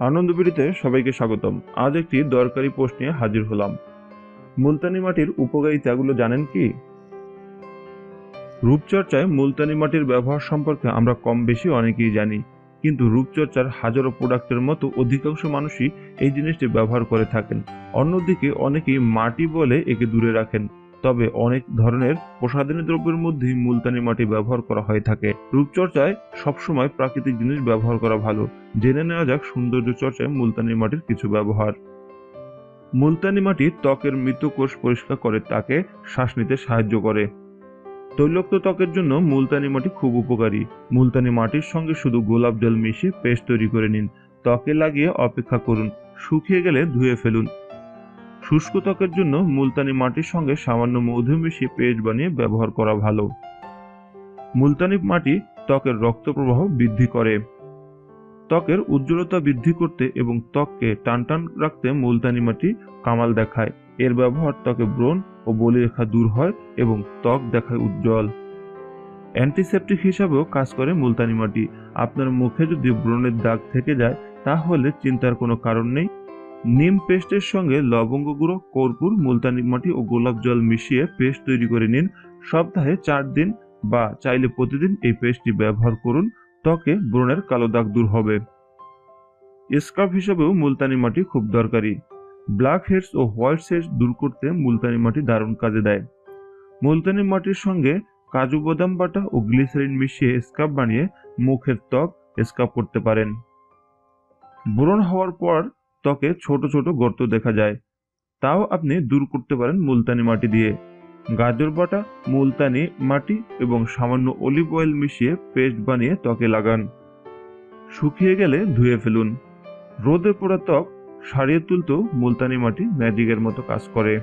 আনন্দবিড়িতে সবাইকে স্বাগতম। আজ একটি দরকারি পোস্ট নিয়ে হাজির হলাম। মুলতানি মাটির উপকারিতাগুলো জানেন কি? রূপচর্চায় মুলতানি মাটির ব্যবহার সম্পর্কে আমরা কম বেশি অনেকেই জানি, কিন্তু রূপচর্চার হাজারো প্রোডাক্টের মতো অধিকাংশ মানুষই এই জিনিসটি ব্যবহার করে থাকেন। অন্যদিকে অনেকেই মাটি বলে একে দূরে রাখেন। তবে অনেক ধরনের প্রসাধনী দ্রব্যের মধ্যেই মুলতানি মাটি ব্যবহার করা হয়ে থাকে। রূপচর্চায় সবসময় প্রাকৃতিক জিনিস ব্যবহার করা ভালো। জেনে নেওয়া যাক সৌন্দর্য চর্চায় মুলতানি মাটির কিছু ব্যবহার। মুলতানি মাটি ত্বকের মৃত কোষ পরিষ্কার করে, তাকে শ্বাস নিতে সাহায্য করে। তৈলাক্ত ত্বকের জন্য মুলতানি মাটি খুব উপকারী। মুলতানি মাটির সঙ্গে শুধু গোলাপ জল মিশিয়ে পেস্ট তৈরি করে নিন। ত্বকে লাগিয়ে অপেক্ষা করুন। শুকিয়ে গেলে ধুয়ে ফেলুন। শুষ্ক ত্বকের জন্য মুলতানি মাটির সঙ্গে সামান্য মধু মিশিয়ে পেস্ট বানিয়ে ব্যবহার করা ভালো। মুলতানি মাটি ত্বকের রক্ত প্রবাহ বৃদ্ধি করে। ত্বকের উজ্জ্বলতা বৃদ্ধি করতে এবং ত্বককে টানটান রাখতে মুলতানি মাটি কামাল দেখায়। এর ব্যবহার ত্বকে ব্রণ ও বলিরেখা দূর হয় এবং ত্বক দেখায় উজ্জ্বল। অ্যান্টিসেপটিক হিসাবেও কাজ করে মুলতানি মাটি। আপনার মুখে যদি ব্রণের দাগ থেকে যায়, তাহলে চিন্তার কোনো কারণ নেই। নিম পেস্টের সঙ্গে লবঙ্গ গুঁড়ো, কর্পূর, মুলতানি মাটি ও গোলাপ জল মিশিয়ে পেস্ট তৈরি করে নিন। সপ্তাহে চার দিন বা চাইলে প্রতিদিন এই পেস্টটি ব্যবহার করুন। ত্বকে ব্রণের কালো দাগ দূর হবে। স্কার্ফ হিসেবেও মুলতানি মাটি খুব দরকারি। ব্ল্যাক হেডস ও হোয়াইট হেডস দূর করতে মুলতানি মাটি দারুণ কাজে দেয়। মুলতানি মাটির সঙ্গে কাজু বাদাম বাটা ও গ্লিসারিন মিশিয়ে স্কার্ফ বানিয়ে মুখের ত্বক স্কার্ফ করতে পারেন। ব্রণ হওয়ার পর ত্বকে ছোট ছোট গর্ত দেখা যায়। তাও আপনি দূর করতে পারেন মুলতানি মাটি দিয়ে। গাজর বাটা, মুলতানি মাটি এবং সামান্য অলিভ অয়েল মিশিয়ে পেস্ট বানিয়ে ত্বকে লাগান। শুকিয়ে গেলে ধুয়ে ফেলুন। রোদে পোড়া ত্বক সারিয়ে তুলতেও মুলতানি মাটি ম্যাজিকের মতো কাজ করে।